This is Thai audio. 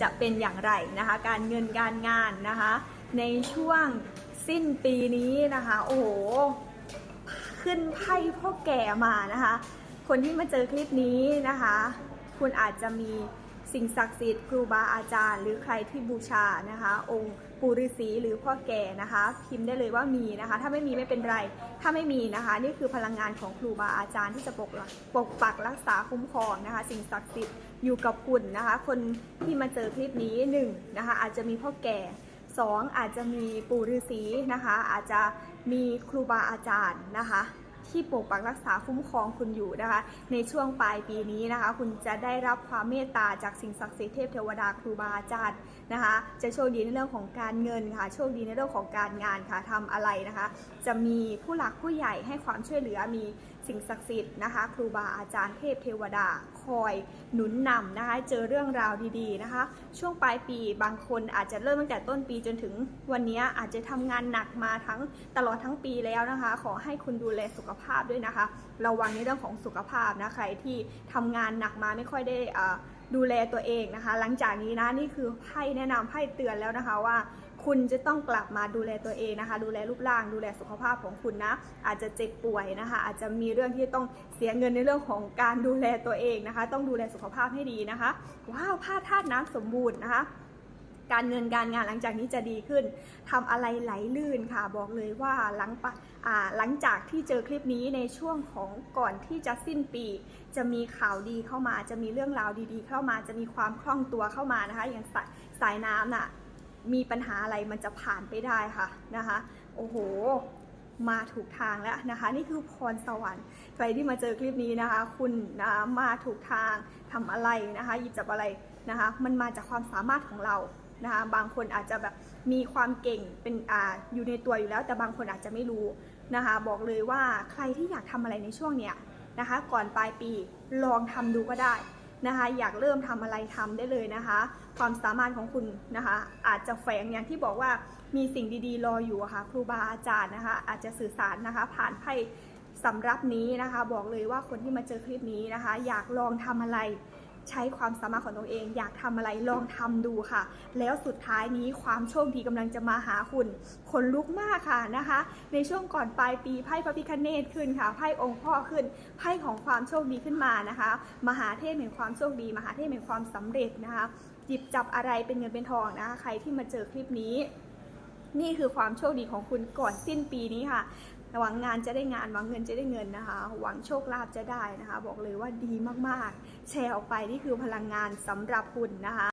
จะเป็นอย่างไรนะคะ การเงินการงานนะคะ ในช่วงสิ้นปีนี้นะคะ โอ้โห ขึ้นไพ่พ่อแก่มานะคะ คนที่มาเจอคลิปนี้นะคะ คุณอาจจะมี สิ่งศักดิ์สิทธิ์ครูบาอาจารย์ หรือใครที่บูชานะคะ องค์ปู่ฤาษีหรือพ่อแก่นะคะ พิมพ์ได้เลยว่ามีนะคะ ถ้าไม่มีไม่เป็นไร ถ้าไม่มีนะคะ นี่คือพลังงานของครูบาอาจารย์ที่จะปกปกปักรักษาคุ้มครองนะคะ สิ่งศักดิ์สิทธิ์อยู่กับคุณนะคะ คนที่มาเจอคลิปนี้หนึ่งนะคะอาจจะมีพ่อแก่สองอาจจะมีปู่ฤาษีนะคะ อาจจะมีครูบาอาจารย์นะคะ ที่ปกปักรักษาคุ้มครองคุณอยู่นะคะ ในช่วงปลายปีนี้นะคะ คุณจะได้รับความเมตตาจากสิ่งศักดิ์สิทธิ์เทพเทวดาครูบาอาจารย์นะคะ จะโชคดีในเรื่องของการเงินค่ะ โชคดีในเรื่องของการงานค่ะทำอะไรนะคะ จะมีผู้หลักผู้ใหญ่ให้ความช่วยเหลือมีสิ่งศักดิ์สิทธิ์นะคะ ครูบาอาจารย์เทพเทวดาคอยหนุนนำนะคะ เจอเรื่องราวดีๆนะคะ ช่วงปลายปีบางคนอาจจะเริ่มตั้งแต่ต้นปีจนถึงวันนี้อาจจะทำงานหนักมาทั้งตลอดทั้งปีแล้วนะคะ ขอให้คุณดูแลสุขภาพด้วยนะคะ ระวังในเรื่องของสุขภาพนะใครที่ทำงานหนักมาไม่ค่อยได้ดูแลตัวเองนะคะ หลังจากนี้นะนี่คือไพ่แนะนำไพ่เตือนแล้วนะคะว่าคุณจะต้องกลับมาดูแลตัวเองนะคะ ดูแลรูปร่างดูแลสุขภาพของคุณนะ อาจจะเจ็บป่วยนะคะ อาจจะมีเรื่องที่ต้องเสียเงินในเรื่องของการดูแลตัวเองนะคะ ต้องดูแลสุขภาพให้ดีนะคะว้าวผ้าธาตุน้ำสมบูรณ์นะคะ การเงินการงานหลังจากนี้จะดีขึ้นทำอะไรไหลลื่นค่ะ บอกเลยว่าหลังปะหลังจากที่เจอคลิปนี้ในช่วงของก่อนที่จะสิ้นปี จะมีข่าวดีเข้ามา จะมีเรื่องราวดีๆ เข้ามาจะมีความคล่องตัวเข้ามานะคะ อย่างสายสายน้ำน่ะมีปัญหาอะไรมันจะผ่านไปได้ค่ะนะคะ โอ้โหมาถูกทางแล้วนะคะ นี่คือพรสวรรค์ใครที่มาเจอคลิปนี้นะคะ คุณนะมาถูกทางทำอะไรนะคะ หยิบจับอะไรนะคะ มันมาจากความสามารถของเรา นะคะบางคนอาจจะแบบมีความเก่งเป็นอ่าอยู่ในตัวอยู่แล้ว แต่บางคนอาจจะไม่รู้นะคะ บอกเลยว่าใครที่อยากทำอะไรในช่วงเนี้ยนะคะ ก่อนปลายปีลองทำดูก็ได้นะคะอยากเริ่มทำอะไรทำได้เลยนะคะ ความสามารถของคุณนะคะ อาจจะแฝงอย่างที่บอกว่ามีสิ่งดีๆ รออยู่ะค่ะครูบาอาจารย์นะคะ อาจจะสื่อสารนะคะ ผ่านไพ่สำรับนี้นะคะ บอกเลยว่าคนที่มาเจอคลิปนี้นะคะ อยากลองทำอะไร ใช้ความสามารถของตัวเอง อยากทำอะไรลองทำดูค่ะ แล้วสุดท้ายนี้ความโชคดีกำลังจะมาหาคุณขนลุกมากค่ะนะคะ ในช่วงก่อนปลายปีไพ่พระพิคเนตขึ้นค่ะไพ่องค์พ่อขึ้นไพ่ของความโชคดีขึ้นมานะคะ มหาเทพแห่งความโชคดี มหาเทพแห่งความสำเร็จนะคะหยิบจับอะไรเป็นเงินเป็นทองนะคะ ใครที่มาเจอคลิปนี้นี่คือความโชคดีของคุณก่อนสิ้นปีนี้ค่ะ หวังงานจะได้งานหวังเงินจะได้เงินนะคะ หวังโชคลาภจะได้นะคะ บอกเลยว่าดีมากๆ แชร์ออกไปนี่คือพลังงานสำหรับคุณนะคะ